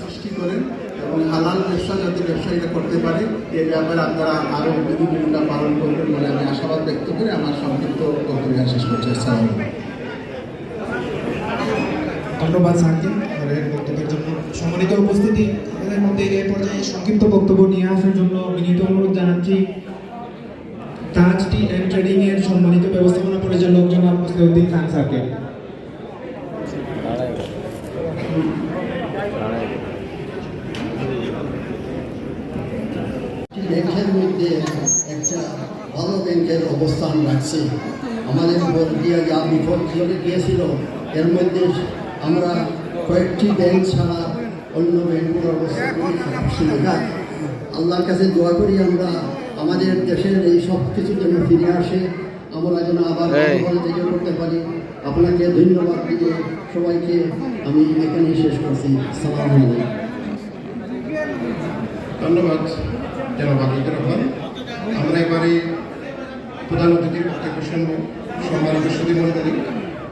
সৃষ্টি করেন এবং হালাল ব্যবসা যাতে ব্যবসায়ীরা করতে পারে এ ব্যাপারে আপনারা আরও পালন করবেন বলে আমি আশাবাদ ব্যক্ত করে আমার সংক্ষিপ্ত বক্তব্য শেষ করছি ধন্যবাদ বক্তব্যের জন্য। সম্মানিত উপস্থিতি আমাদের মধ্যে এ পর্যায়ে সংক্ষিপ্ত বক্তব্য নিয়ে আসার জন্য বিনীত অনুরোধ জানাচ্ছি। তাজ টি অ্যান্ড ট্রেডিং এর সম্মানিত ব্যবস্থাপনা পরিচালক জনাব মুসলিউদ্দিন খান ব্যাংকের মধ্যে একটা ভালো ব্যাংকের অবস্থান রাখছে। আমাদের দিয়ে যা বিপদ চলে গিয়েছিল এর মধ্যে আমরা কয়েকটি ব্যাংক ছাড়া অন্য ব্যাংকগুলোর অবস্থা খুবই খারাপ ছিল। না আল্লাহর কাছে দোয়া করি আমরা আমাদের দেশের এই সব কিছু যেন ফিরে আসে। আমরা যেন আবার করতে পারি। আপনাকে ধন্যবাদ দিয়ে সবাইকে আমি এখানেই শেষ করছি। সালাম ধন্যবাদ আমরা এবারে প্রধান অতিথির বক্তব্য শুনব, সম্মানিত সুদী মণ্ডলী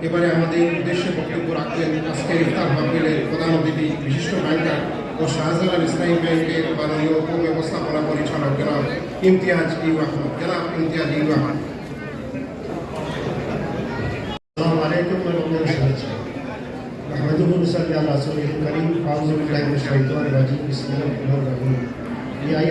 এবারে আমাদের উদ্দেশ্যে বক্তব্য রাখবেন আজকের ইফতার মাহফিলের প্রধান অতিথি, বিশিষ্ট ব্যাংকার ও শাহজালাল ইসলামী ব্যাংকের মাননীয় উপব্যবস্থাপনা পরিচালক জনাব ইমতিয়াজ ইউ আহমদ জনাব ইমতিয়াজ ইউ আহমদ عليكم ورحمة الله وبركاته. نحمده ونصلي على رسوله الكريم أعوذ بالله من الشيطان الرجيم بسم الله الرحمن الرحيم يا أيها